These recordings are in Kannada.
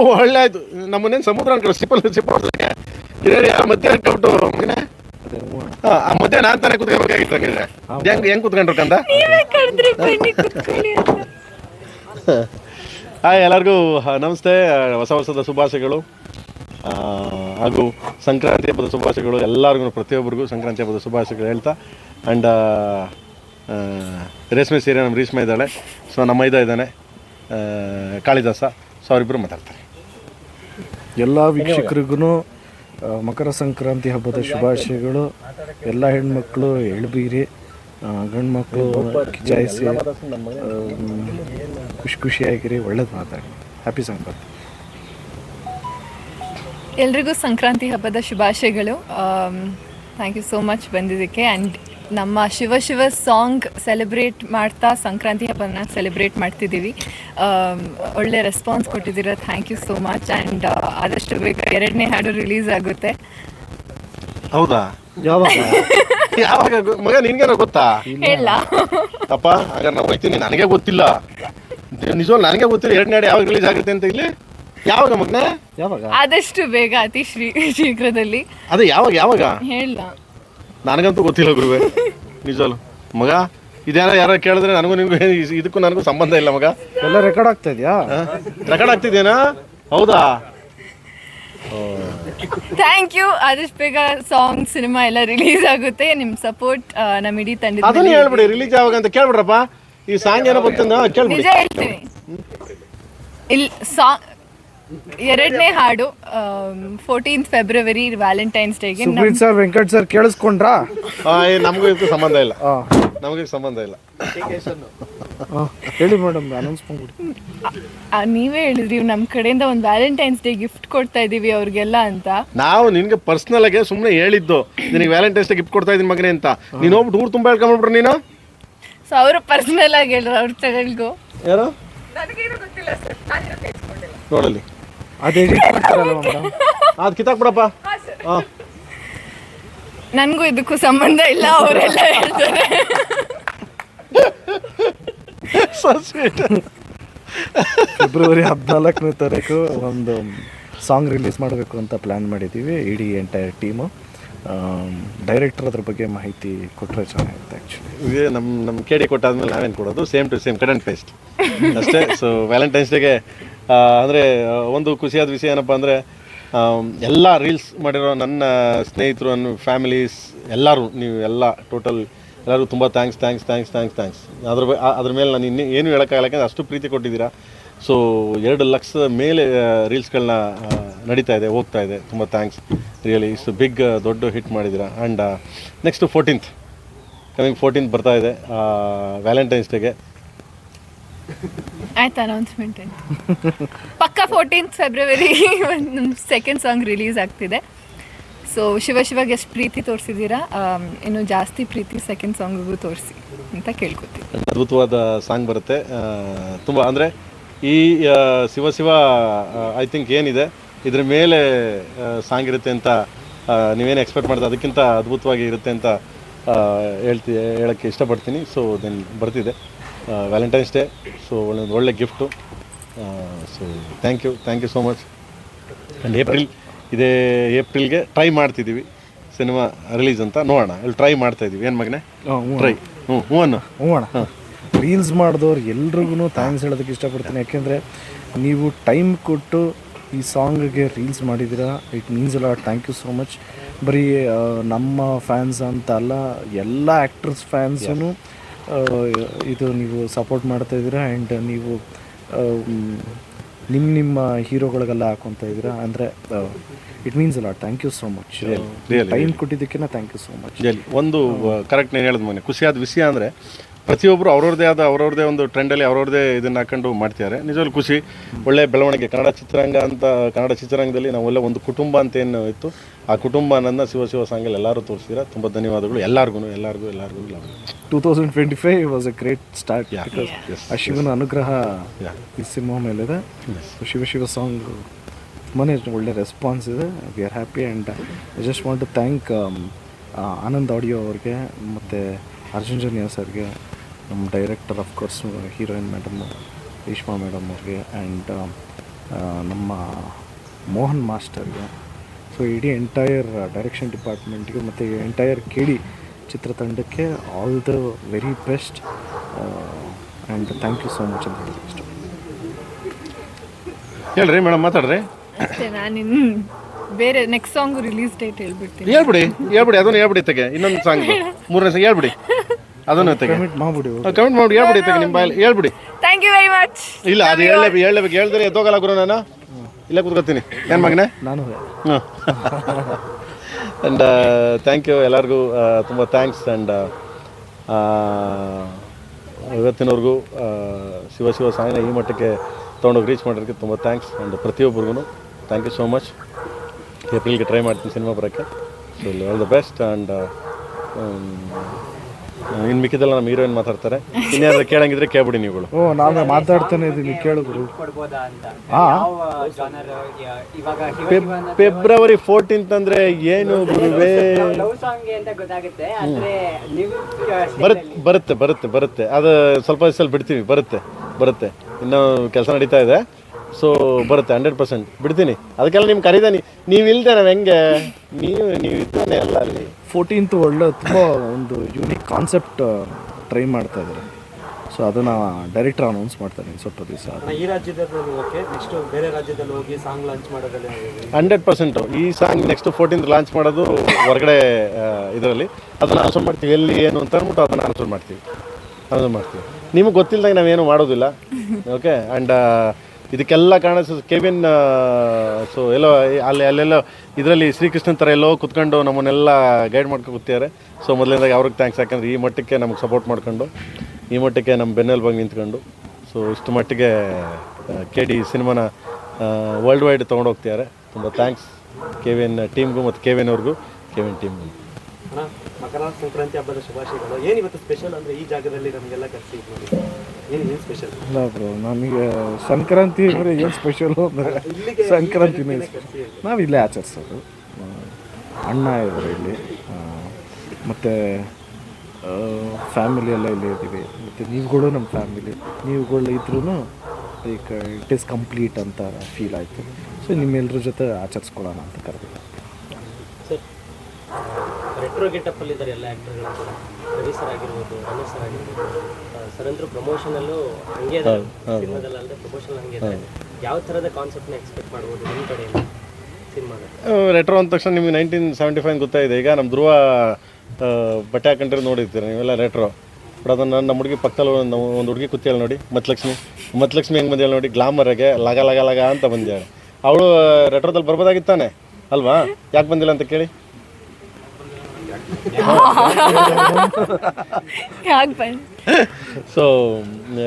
ಒಳ್ಳೆ ಆಯ್ತು ನಮ್ಮನ್ನೇನು ಸಮುದ್ರ ಅನ್ಕೊಳ್ಳಿ ಹೊಡ್ಸಕ್ಕೆ ಇರೇ ಮಧ್ಯಾಹ್ನ ಕಬಿಟ್ಟು ಮಗನೇ. ಆ ಮಧ್ಯಾಹ್ನ ನಾನು ತಾನೇ ಕುತ್ಕೋಬೇಕಾಗಿತ್ತು ಹಂಗಿದ್ರೆ. ಹೆಂಗ್ ಹೆಂಗ್ ಕುತ್ಕೊಂಡ್ರು ಕಂದ? ಹಾಯ್ ಎಲ್ಲರಿಗೂ ನಮಸ್ತೆ. ಹೊಸ ವರ್ಷದ ಶುಭಾಶಯಗಳು. ಹಾಗೂ ಸಂಕ್ರಾಂತಿ ಹಬ್ಬದ ಶುಭಾಶಯಗಳು ಎಲ್ಲರಿಗೂ ಪ್ರತಿಯೊಬ್ಬರಿಗೂ ಸಂಕ್ರಾಂತಿ ಹಬ್ಬದ ಶುಭಾಶಯಗಳು ಹೇಳ್ತಾ. ಆ್ಯಂಡ್ ರೇಷ್ಮೆ ಸೀರೆ ನಮ್ಮ ರೇಷ್ಮೆ ಇದ್ದಾಳೆ. ಸೊ ನಮ್ಮ ಮೈದಾ ಇದ್ದಾನೆ. ಕಾಳಿದಾಸ. ಸೊ ಅವರಿಬ್ಬರು ಮಾತಾಡ್ತಾರೆ. ಎಲ್ಲ ವೀಕ್ಷಕರಿಗೂ ಮಕರ ಸಂಕ್ರಾಂತಿ ಹಬ್ಬದ ಶುಭಾಶಯಗಳು. ಎಲ್ಲ ಹೆಣ್ಮಕ್ಳು ಎಳ್ಬೀರಿ ಗಂಡ್ಮಕ್ಳು ಕಿಚಾಯಿಸಿ ಖುಷಿ ಖುಷಿಯಾಗಿರಿ, ಒಳ್ಳೇದು ಮಾತಾಡಿ. ಹ್ಯಾಪಿ ಸಂಕ್ರಾಂತಿ. ಎಲ್ರಿಗೂ ಸಂಕ್ರಾಂತಿ ಹಬ್ಬದ ಶುಭಾಶಯಗಳು. ಥ್ಯಾಂಕ್ ಯು ಸೋ ಮಚ್ ಬಂದಿದ್ದಕ್ಕೆ. ಆ್ಯಂಡ್ ನಮ್ಮ ಶಿವ ಶಿವ ಸಾಂಗ್ ಸೆಲೆಬ್ರೇಟ್ ಮಾಡ್ತಾ ಸಂಕ್ರಾಂತಿ ಹಬ್ಬನ ಸೆಲೆಬ್ರೇಟ್ ಮಾಡ್ತಿದ್ದೀವಿ. ಒಳ್ಳೆ ರೆಸ್ಪಾನ್ಸ್ ಕೊಟ್ಟಿದ್ದೀರಾ. Thank you so much and ಆದಷ್ಟು ಬೇಗ ಎರಡನೇ ಹಾಡು ರಿಲೀಸ್ ಆಗುತ್ತೆ. ಹೌದಾ? ಯಾವಾಗ? ಯಾವಾಗ? ಮಗ ನಿನ್ಗೇನೋ ಗೊತ್ತಾ? ಇಲ್ಲ. ಅಪ್ಪ ಆಗ ನಾವು ಹೋಗ್ತೀನಿ. ನನಗೆ ಗೊತ್ತಿಲ್ಲ. ನಿಜವಾಗ್ಲೂ ನನಗೆ ಗೊತ್ತಿಲ್ಲ ಎರಡನೇ ಹಾಡು ಯಾವಾಗ ರಿಲೀಸ್ ಆಗುತ್ತೆ ಅಂತ ಇಲ್ಲಿ. ಯಾವಾಗ ಮಗನ? ಯಾವಾಗ? ಆದಷ್ಟು ಬೇಗ ಅತಿ ಶ್ರೀ ಶೀಘ್ರದಲ್ಲಿ. ಅದೇ ಯಾವಾಗ ಯಾವಾಗ? ಹೇಳ. ನನಗಂತೂ ಗೊತ್ತಿಲ್ಲ ಗುರುವೆ. ನಿಜವಲ್ಲ ಮಗ ಇದೇನೋ ಯಾರೋ ಕೇಳಿದ್ರೆ ನನಗೂ ನಿಮ್ಗೆ ಇದಕ್ಕೂ ನನಗೂ ಸಂಬಂಧ ಇಲ್ಲ ಮಗ. ಎಲ್ಲ ರೆಕಾರ್ಡ್ ಆಗ್ತಾ ಇದೆಯಾ? ರೆಕಾರ್ಡ್ ಆಗ್ತಿದೇನಾ ಹೌದಾ? ಥ್ಯಾಂಕ್ ಯು ಆದಷ್ಟು ಬೇಗ ಸಾಂಗ್ ಸಿನಿಮಾ ಎಲ್ಲ ರಿಲೀಸ್ ಆಗುತ್ತೆ. ನಿಮ್ಮ ಸಪೋರ್ಟ್ ನಮ್ಮ ಇಡೀ ತಂಡ ಅದನ್ನ ಹೇಳ್ಬಿಡಿ ರಿಲೀಸ್ ಯಾವಾಗ ಅಂತ ಕೇಳ್ಬಿಡ್ರಪ್ಪ. ಈ ಸಾಂಗ್ ಏನೋ ಬಂತಂದ ಕೇಳ್ಬಿಡಿ. ನಿಜ ಹೇಳ್ತೀನಿ. ಇಲ್ಲಿ ಸಾ ಎರಡನೇ ಹಾಡು ಫೋರ್ಟೀನ್ತ್ ಫೆಬ್ರವರಿ ವ್ಯಾಲೆಂಟೈನ್ಸ್ ಡೇಗೆ ಸರ್ ವೆಂಕಟ್ ಸರ್ ಕೇಳಿಸ್ಕೊಂಡ್ರಾ? ನಮಗೂ ಇದಕ್ಕೂ ಸಂಬಂಧ ಇಲ್ಲ. ನಮಗೆ ಸಂಬಂಧ ಇಲ್ಲ. ಹೇಳಿ ಮೇಡಮ್ ಅನೌನ್ಸ್ ಮಾಡ್ಬಿಡಿ. ನೀವೇ ಹೇಳಿದ್ರಿ ನಮ್ಮ ಕಡೆಯಿಂದ ಒಂದು ವ್ಯಾಲೆಂಟೈನ್ಸ್ ಡೇ ಗಿಫ್ಟ್ ಕೊಡ್ತಾ ಇದೀವಿ ಅವ್ರಿಗೆಲ್ಲ ಅಂತ. ನಾವು ನಿನ್ಗೆ ಪರ್ಸನಲ್ ಆಗಿ ಸುಮ್ಮನೆ ಹೇಳಿದ್ದು ನಿನಗೆ ವ್ಯಾಲೆಂಟೈನ್ಸ್ ಡೇ ಗಿಫ್ಟ್ ಕೊಡ್ತಾ ಇದೀನಿ ಮಗನೇ ಅಂತ. ನೀನು ಹೋಗ್ಬಿಟ್ಟು ಊರು ತುಂಬ ಹೇಳ್ಕೊಂಡ್ಬಿಟ್ರು ನೀನು? ಸೊ ಅವರು ಪರ್ಸನಲ್ ಆಗಿ ಹೇಳಿದ್ರು ಅವ್ರ ಚಾನಲ್ಗೂ ಯಾರು? ನೋಡಲ್ಲಿ. ಅದು ಎಡಿಟ್ ಮೇಡಮ್ ಅದು ಹಾಂ ನನಗೂ ಇದಕ್ಕೂ ಸಂಬಂಧ ಇಲ್ಲ ಅವರೆಲ್ಲ ಹೇಳ್ತಾರೆ. ಫೆಬ್ರವರಿ ಹದಿನಾಲ್ಕನೇ ತಾರೀಕು ಒಂದು ಸಾಂಗ್ ರಿಲೀಸ್ ಮಾಡಬೇಕು ಅಂತ ಪ್ಲ್ಯಾನ್ ಮಾಡಿದ್ದೀವಿ ಇಡೀ ಎಂಟೈರ್ ಟೀಮು ಡೈರೆಕ್ಟರ್ ಅದ್ರ ಬಗ್ಗೆ ಮಾಹಿತಿ ಕೊಟ್ಟರೆ ಚೆನ್ನಾಗಿರುತ್ತೆ ಆ್ಯಕ್ಚುಲಿ ಇದೇ ನಮ್ಮ ನಮ್ಮ ಕೇಳಿ ಕೊಟ್ಟಾದ್ಮೇಲೆ ನಾವೇನು ಕೊಡೋದು? Same to same cut and paste ಅಷ್ಟೇ. ಸೊ ವ್ಯಾಲೆಂಟೈನ್ಸ್ ಡೇಗೆ ಅಂದರೆ ಒಂದು ಖುಷಿಯಾದ ವಿಷಯ ಏನಪ್ಪ ಅಂದರೆ ಎಲ್ಲ ರೀಲ್ಸ್ ಮಾಡಿರೋ ನನ್ನ ಸ್ನೇಹಿತರು, ನನ್ನ ಫ್ಯಾಮಿಲೀಸ್, ಎಲ್ಲರೂ, ನೀವು ಎಲ್ಲ, ಟೋಟಲ್ ಎಲ್ಲರೂ ತುಂಬ thanks thanks thanks thanks thanks ಅದ್ರ ಅದ್ರ ಮೇಲೆ ನಾನು ಇನ್ನೇ ಏನು ಹೇಳೋಕ್ಕಾಗಲ್ಲ, ಯಾಕೆಂದರೆ ಅಷ್ಟು ಪ್ರೀತಿ ಕೊಟ್ಟಿದ್ದೀರಾ. ಸೊ ಎರಡು ಲಕ್ಷದ ಮೇಲೆ ರೀಲ್ಸ್ಗಳನ್ನ ನಡೀತಾ ಇದೆ, ಹೋಗ್ತಾ ಇದೆ. ತುಂಬ ಥ್ಯಾಂಕ್ಸ್ ರಿಯಲಿ ಇಷ್ಟು ಬಿಗ್ ದೊಡ್ಡ ಹಿಟ್ ಮಾಡಿದ್ದೀರಾ. And next fourteenth coming fourteenth ಬರ್ತಾ ಇದೆ ವ್ಯಾಲೆಂಟೈನ್ಸ್ ಡೇಗೆ ಆಯ್ತು ಅನೌನ್ಸ್ಮೆಂಟ್ ಅಂತ ಪಕ್ಕ ಫೋರ್ಟೀನ್ತ್ ಫೆಬ್ರವರಿ ಒಂದು ಸೆಕೆಂಡ್ ಸಾಂಗ್ ರಿಲೀಸ್ ಆಗ್ತಿದೆ. ಸೊ ಶಿವ ಶಿವಾಗ ಎಷ್ಟು ಪ್ರೀತಿ ತೋರಿಸಿದ್ದೀರಾ? ಇನ್ನು ಜಾಸ್ತಿ ಪ್ರೀತಿ ಸೆಕೆಂಡ್ ಸಾಂಗಿಗೂ ತೋರಿಸಿ ಅಂತ ಕೇಳ್ಕೊತೀವಿ ಅದ್ಭುತವಾದ ಸಾಂಗ್ ಬರುತ್ತೆ. ತುಂಬ, ಅಂದರೆ ಈ ಶಿವ ಶಿವ ಐ ಥಿಂಕ್ ಏನಿದೆ, ಇದ್ರ ಮೇಲೆ ಸಾಂಗ್ ಇರುತ್ತೆ ಅಂತ ನೀವೇನು ಎಕ್ಸ್ಪೆಕ್ಟ್ ಮಾಡಿದ್ರೆ ಅದಕ್ಕಿಂತ ಅದ್ಭುತವಾಗಿ ಇರುತ್ತೆ ಅಂತ ಹೇಳ್ತಿ, ಹೇಳೋಕ್ಕೆ ಇಷ್ಟಪಡ್ತೀನಿ. ಸೊ ದೆನ್ ಬರ್ತಿದೆ. ವ್ಯಾಲೆಂಟೈನ್ಸ್ ಡೇ ಸೊ ಒಳ್ಳೆ ಒಳ್ಳೆ gift so thank you thank you so much and April ಇದೇ ಏಪ್ರಿಲ್ಗೆ ಟ್ರೈ ಮಾಡ್ತಿದ್ದೀವಿ ಸಿನಿಮಾ ರಿಲೀಸ್ ಅಂತ. ನೋಡೋಣ ಇಲ್ಲಿ ಟ್ರೈ ಮಾಡ್ತಾ ಇದ್ದೀವಿ ಏನು ಮಗನೇ? ಟ್ರೈ ಹ್ಞೂ ಹ್ಞೂ ಅಣ್ಣ ಹ್ಞೂ ಅಣ್ಣ ರೀಲ್ಸ್ ಮಾಡಿದವ್ರು ಎಲ್ರಿಗೂ ಥ್ಯಾಂಕ್ಸ್ ಹೇಳೋದಕ್ಕೆ ಇಷ್ಟಪಡ್ತೀನಿ. ಯಾಕೆಂದರೆ ನೀವು ಟೈಮ್ ಕೊಟ್ಟು ಈ ಸಾಂಗ್ಗೆ ರೀಲ್ಸ್ ಮಾಡಿದ್ದೀರಾ ಇಟ್ ಮೀನ್ಸ್ ಅಲ್ಲ ಥ್ಯಾಂಕ್ ಯು ಸೋ ಮಚ್ ಬರೀ ನಮ್ಮ ಫ್ಯಾನ್ಸ್ ಅಂತ ಅಲ್ಲ ಎಲ್ಲ ಆ್ಯಕ್ಟ್ರಸ್ ಫ್ಯಾನ್ಸೂ ಇದು ನೀವು ಸಪೋರ್ಟ್ ಮಾಡ್ತಾ ಇದ್ದೀರಾ? ಆ್ಯಂಡ್ ನೀವು ನಿಮ್ಮ ನಿಮ್ಮ ಹೀರೋಗಳಿಗೆಲ್ಲ ಹಾಕೊತಾ ಇದ್ದೀರಾ? ಅಂದರೆ ಇಟ್ ಮೀನ್ಸ್ ಅಲ್ಲ thank you so much time ಕೊಟ್ಟಿದ್ದಕ್ಕೆ ಥ್ಯಾಂಕ್ ಯು ಸೋ ಮಚ್ ಎಲ್ಲಿ ಒಂದು ಕರೆಕ್ಟ್ ನೇನು ಹೇಳಿದ ಮೊನ್ನೆ ಖುಷಿಯಾದ ವಿಷಯ ಅಂದರೆ ಪ್ರತಿಯೊಬ್ಬರು ಅವ್ರವ್ರದೇ ಆದ ಅವ್ರವ್ರದೇ ಒಂದು ಟ್ರೆಂಡಲ್ಲಿ ಅವ್ರವ್ರದೇ ಇದನ್ನು ಹಾಕೊಂಡು ಮಾಡ್ತಿದ್ದಾರೆ. ನಿಜವಾಗ್ಲೂ ಖುಷಿ. ಒಳ್ಳೆ ಬೆಳವಣಿಗೆ. ಕನ್ನಡ ಚಿತ್ರರಂಗ ಅಂತ ಕನ್ನಡ ಚಿತ್ರರಂಗದಲ್ಲಿ ನಾವೆಲ್ಲ ಒಂದು ಕುಟುಂಬ ಅಂತ ಏನು ಇತ್ತು. ಆ ಕುಟುಂಬ ನನ್ನ ಶಿವ ಶಿವ ಸಾಂಗಲ್ಲಿ ಎಲ್ಲರೂ ತೋರಿಸಿದ್ರೆ. ತುಂಬ ಧನ್ಯವಾದಗಳು. ಎಲ್ಲರಿಗೂ ಎಲ್ಲರಿಗೂ ಎಲ್ಲರಿಗೂ ಎಲ್ಲರಿಗೂ. Two thousand twenty five was a great start ಆ ಶಿವನ ಅನುಗ್ರಹ. ಈ ಸಿನಿಮಾ ಮೇಲಿದೆ. ಇದೆ ಶಿವ ಶಿವ ಸಾಂಗ್ ತುಂಬಾ ಒಳ್ಳೆ ರೆಸ್ಪಾನ್ಸ್ ಇದೆ. We are happy and I just want to thank Anand audio ಅವ್ರಿಗೆ ಮತ್ತು ಅರ್ಜುನ್ ಜನಿಯಾ ಸರ್ಗೆ ನಮ್ಮ director of course heroine madam Reshma madam ಅವ್ರಿಗೆ ಆ್ಯಂಡ್ ನಮ್ಮ ಮೋಹನ್ ಮಾಸ್ಟರ್ಗೆ ಸೊ ಇಡೀ ಎಂಟೈರ್ ಡೈರೆಕ್ಷನ್ ಡಿಪಾರ್ಟ್ಮೆಂಟ್ಗೆ ಮತ್ತು entire K D ಚಿತ್ರತಂಡಕ್ಕೆ all the very best and thank you so much ಅಂತ ಹೇಳಿ ಇಷ್ಟ ಹೇಳ್ರಿ ಮೇಡಮ್ ಮಾತಾಡ್ರಿ. ಅಷ್ಟೇ ನಾನು ಇನ್ನು ಬೇರೆ ನೆಕ್ಸ್ಟ್ ಸಾಂಗ್ ರಿಲೀಸ್ ಡೇಟ್ ಹೇಳ್ಬಿಡ್ತೀನಿ. ಹೇಳ್ಬಿಡಿ ಹೇಳ್ಬಿಡಿ ಅದನ್ನ ಹೇಳ್ಬಿಡಿ ತೆಗೆ ಇನ್ನೊಂದು ಸಾಂಗ್ ಮೂರನೇ ಸಾಂಗ್ ಹೇಳ್ಬಿಡಿ. ಅದನ್ನ ತೆಗೆ. ಕಮಿಟ್ ಮಾಡ್ಬಿಡಿ ಕಮೆಂಟ್ ಮಾಡಿ ಹೇಳ್ಬಿಡಿ ತೆಗೆ ನಿಮ್ಮ ಬಾಯಲ್ಲಿ. ಹೇಳ್ಬಿಡಿ. ಥ್ಯಾಂಕ್ ಯು ವೆರಿ ಮಚ್ ಇಲ್ಲ ಅದು ಹೇಳಬೇಕು ಹೇಳಬೇಕು ಹೇಳ್ದರೆ ಎದ್ದೋಗಲ್ಲ ಗುರು ನಾನು. ಇಲ್ಲೇ ಕೂತ್ಕೊತೀನಿ ಏನು ಮಗನೇ? ನಾನು ಆ್ಯಂಡ್ ಥ್ಯಾಂಕ್ ಯು ಎಲ್ಲರಿಗೂ ತುಂಬ ಥ್ಯಾಂಕ್ಸ್ ಆ್ಯಂಡ್ ಇವತ್ತಿನವರೆಗೂ ಶಿವ ಶಿವ ಸಾಯಿನ ಈ ಮಟ್ಟಕ್ಕೆ ತೊಗೊಂಡೋಗಿ ರೀಚ್ ಮಾಡೋದಕ್ಕೆ ತುಂಬ ಥ್ಯಾಂಕ್ಸ್ ಆ್ಯಂಡ್ ಪ್ರತಿಯೊಬ್ಬರಿಗೂ ಥ್ಯಾಂಕ್ ಯು ಸೋ ಮಚ್ ಏಪ್ರಿಲ್ಗೆ ಟ್ರೈ ಮಾಡ್ತೀನಿ ಸಿನಿಮಾ ಬರೋಕ್ಕೆ. So all the best and ಇನ್ನು ಮಿಕ್ಕಿದೆಲ್ಲ ನಮ್ಮ ಹೀರೋಯಿನ್ ಮಾತಾಡ್ತಾರೆ. ಇನ್ಯಾರು ಕೇಳಂಗಿದ್ರೆ ಕೇಳ್ಬಿಡಿ ನೀವುಗಳು. ಓ ನಾನು ಮಾತಾಡ್ತಾನೆ ಇದ್ದೀನಿ ಕೇಳಿದ್ರು. ಫೆಬ್ರವರಿ ಫೋರ್ಟೀನ್ತ್ ಅಂದ್ರೆ ಏನು ಗುರುವೇ? ಲವ್ ಸಾಂಗ್ ಅಂತ ಗೊತ್ತಾಗುತ್ತೆ ಆದ್ರೆ ಬರುತ್ತೆ ಬರುತ್ತೆ ಬರುತ್ತೆ ಬರುತ್ತೆ. ಅದು ಸ್ವಲ್ಪ ದಿವಸ ಬಿಡ್ತೀವಿ ಬರುತ್ತೆ ಬರುತ್ತೆ. ಇನ್ನೂ ಕೆಲಸ ನಡೀತಾ ಇದೆ. ಸೊ ಬರುತ್ತೆ ಹಂಡ್ರೆಡ್ ಪರ್ಸೆಂಟ್ ಬಿಡ್ತೀನಿ. ಅದಕ್ಕೆಲ್ಲ ನಿಮ್ಗೆ ಕರೀದ ನೀವು ಇಲ್ದೆ ನಾವು ಹೆಂಗೆ ನೀವು ನೀವು ಇದ್ದಾನೆ ಎಲ್ಲ ಅಲ್ಲಿ. ಫೋರ್ಟೀನ್ತ್ ಒಳ್ಳೆ ತುಂಬ ಒಂದು ಯೂನಿಕ್ ಕಾನ್ಸೆಪ್ಟ್ ಟ್ರೈ ಮಾಡ್ತಾ ಇದ್ದಾರೆ. ಸೊ ಅದನ್ನು ಡೈರೆಕ್ಟರ್ ಅನೌನ್ಸ್ ಮಾಡ್ತಾರೆ ಸ್ವಲ್ಪ ದಿವಸ ಈ ರಾಜ್ಯದಲ್ಲಿ ಓಕೆ ನೆಕ್ಸ್ಟ್ ಬೇರೆ ರಾಜ್ಯದಲ್ಲಿ ಹೋಗಿ ಸಾಂಗ್ ಲಾಂಚ್ ಮಾಡೋದಲ್ಲ ಹಂಡ್ರೆಡ್ ಪರ್ಸೆಂಟು ಈ ಸಾಂಗ್ ನೆಕ್ಸ್ಟ್ ಫೋರ್ಟೀನ್ತ್ ಲಾಂಚ್ ಮಾಡೋದು ಹೊರಗಡೆ ಇದರಲ್ಲಿ. ಅದನ್ನು ಅನೌನ್ಸ್ ಮಾಡ್ತೀವಿ. ಎಲ್ಲಿ ಏನು ಅಂತ ಅಂದ್ಬಿಟ್ಟು ಅದನ್ನು ಆನ್ಸರ್ ಮಾಡ್ತೀವಿ. ಅದನ್ನು ಮಾಡ್ತೀವಿ. ನಿಮಗೆ ಗೊತ್ತಿಲ್ಲದಾಗ ನಾವೇನು ಮಾಡೋದಿಲ್ಲ. ಓಕೆ ಆ್ಯಂಡ್ ಇದಕ್ಕೆಲ್ಲ ಕಾರಣ ಕೆವಿನ್ ಸೊ ಎಲ್ಲೋ ಅಲ್ಲಿ, ಅಲ್ಲೆಲ್ಲೋ, ಇದರಲ್ಲಿ ಶ್ರೀಕೃಷ್ಣನ್ ಥರ ಎಲ್ಲೋ ಕುತ್ಕೊಂಡು ನಮ್ಮನ್ನೆಲ್ಲ ಗೈಡ್ ಮಾಡ್ಕೊಂಡು ಕೂತಿದ್ದಾರೆ. ಸೊ ಮೊದಲನೇದಾಗಿ ಅವ್ರಿಗೆ ಥ್ಯಾಂಕ್ಸ್ ಯಾಕಂದರೆ ಈ ಮಟ್ಟಕ್ಕೆ ನಮಗೆ ಸಪೋರ್ಟ್ ಮಾಡ್ಕೊಂಡು, ಈ ಮಟ್ಟಕ್ಕೆ ನಮ್ಮ ಬೆನ್ನೆಲ್ ನಿಂತ್ಕೊಂಡು ಸೊ ಇಷ್ಟು ಮಟ್ಟಿಗೆ ಕೆ ಡಿ ಸಿನಿಮಾನ ವರ್ಲ್ಡ್ ವೈಡ್ ತೊಗೊಂಡೋಗ್ತಿದ್ದಾರೆ ತುಂಬ ಥ್ಯಾಂಕ್ಸ್ ಕೆ ವಿನ್ ಟೀಮ್ಗೂ ಮತ್ತು ಕೆ ವಿನ್ ಅವ್ರಿಗೂ. ಕೆ ವಿನ್ ಟೀಮ್ಗೂ ಮಕರ ಸಂಕ್ರಾಂತಿ ಹಬ್ಬದ ಶುಭಾಶಯಗಳು. ಏನು ಇವತ್ತು ಸ್ಪೆಷಲ್ ಅಂದ್ರೆ ಈ ಜಾಗದಲ್ಲಿ ನಮಗೆಲ್ಲ ಕರೆಸಿ ನೋಡಿ ಏನು ಏನು ಸ್ಪೆಷಲ್ ಇಲ್ಲ ಬ್ರೋ ನಮಗೆ ಸಂಕ್ರಾಂತಿ ಅಂದರೆ ಏನು ಸ್ಪೆಷಲು ಅಂದರೆ ಸಂಕ್ರಾಂತಿನೇ ನಾವು ಇಲ್ಲೇ ಆಚರಿಸೋದು. ಅಣ್ಣ ಇದ್ದಾರೆ ಇಲ್ಲಿ. ಮತ್ತು ಫ್ಯಾಮಿಲಿ ಎಲ್ಲ ಇಲ್ಲೇ ಇದ್ದೀವಿ. ಮತ್ತು ನೀವುಗಳು ನಮ್ಮ ಫ್ಯಾಮಿಲಿ ನೀವುಗಳು ಇದ್ರೂ ಲೈಕ್ ಇಟ್ ಈಸ್ ಕಂಪ್ಲೀಟ್ ಅಂತ ಫೀಲ್ ಆಯಿತು. ಸೊ ನಿಮ್ಮೆಲ್ಲರ ಜೊತೆ ಆಚರಿಸ್ಕೊಳ್ಳೋಣ ಅಂತ ಸರ್ ರೆಟ್ರೋ ಗೆಟಪ್ ಅಲ್ಲಿ ಇದ್ದಾರೆ ಎಲ್ಲ ಆಕ್ಟರ್ಗಳು ಕೂಡ. ರವಿ ಸರ್ ಆಗಿರ್ಬೋದು ರಮೇಶ್ ಸರ್ ಆಗಿರ್ಬೋದು. ಸರ್ ಅಂತೂ ಪ್ರಮೋಷನಲ್ಲೂ ಹಂಗೆ ಸಿನಿಮಾದಲ್ಲಿ ಅಲ್ಲದೆ ಪ್ರಮೋಷನ್ ಹಂಗೆ ಯಾವ ಥರದ ಕಾನ್ಸೆಪ್ಟ್ನ ಎಕ್ಸ್ಪೆಕ್ಟ್ ಮಾಡ್ಬೋದು ನಿಮ್ಮ ಕಡೆಯಿಂದ ರೆಟ್ರೋ ಅಂದ ತಕ್ಷಣ ನಿಮಗೆ ನೈನ್ಟೀನ್ ಸೆವೆಂಟಿ ಫೈವ್ ಗೊತ್ತಾಯಿದೆ ಈಗ ನಮ್ಮ ಧ್ರುವ ಬಟ್ಟೆ ಹಾಕೊಂಡ್ರೆ ನೋಡಿರ್ತೀರಿ ನೀವೆಲ್ಲ ರೆಟ್ರೋ ಬಟ್ ಅದನ್ನು ನಮ್ಮ ಹುಡುಗಿ ಪಕ್ಕದಲ್ಲಿ ಒಂದು ಒಂದು ಹುಡುಗಿ ಕೂತಿಯಾಳ ನೋಡಿ. ಮತ್ಲಕ್ಷ್ಮಿ ಮತ್ಲಕ್ಷ್ಮಿ ಹೆಂಗೆ ಬಂದಿಯಾಳ ನೋಡಿ? ಗ್ಲಾಮರಾಗೆ ಲಗ ಲಗ ಲಗ ಅಂತ ಬಂದಿದ್ದಾಳೆ. ಅವಳು ರೆಟ್ರೋದಲ್ಲಿ ಬರ್ಬೋದಾಗಿತ್ತಾನೆ? ಅಲ್ವಾ? ಯಾಕೆ ಬಂದಿಲ್ಲ ಅಂತ ಕೇಳಿ. ಸೊ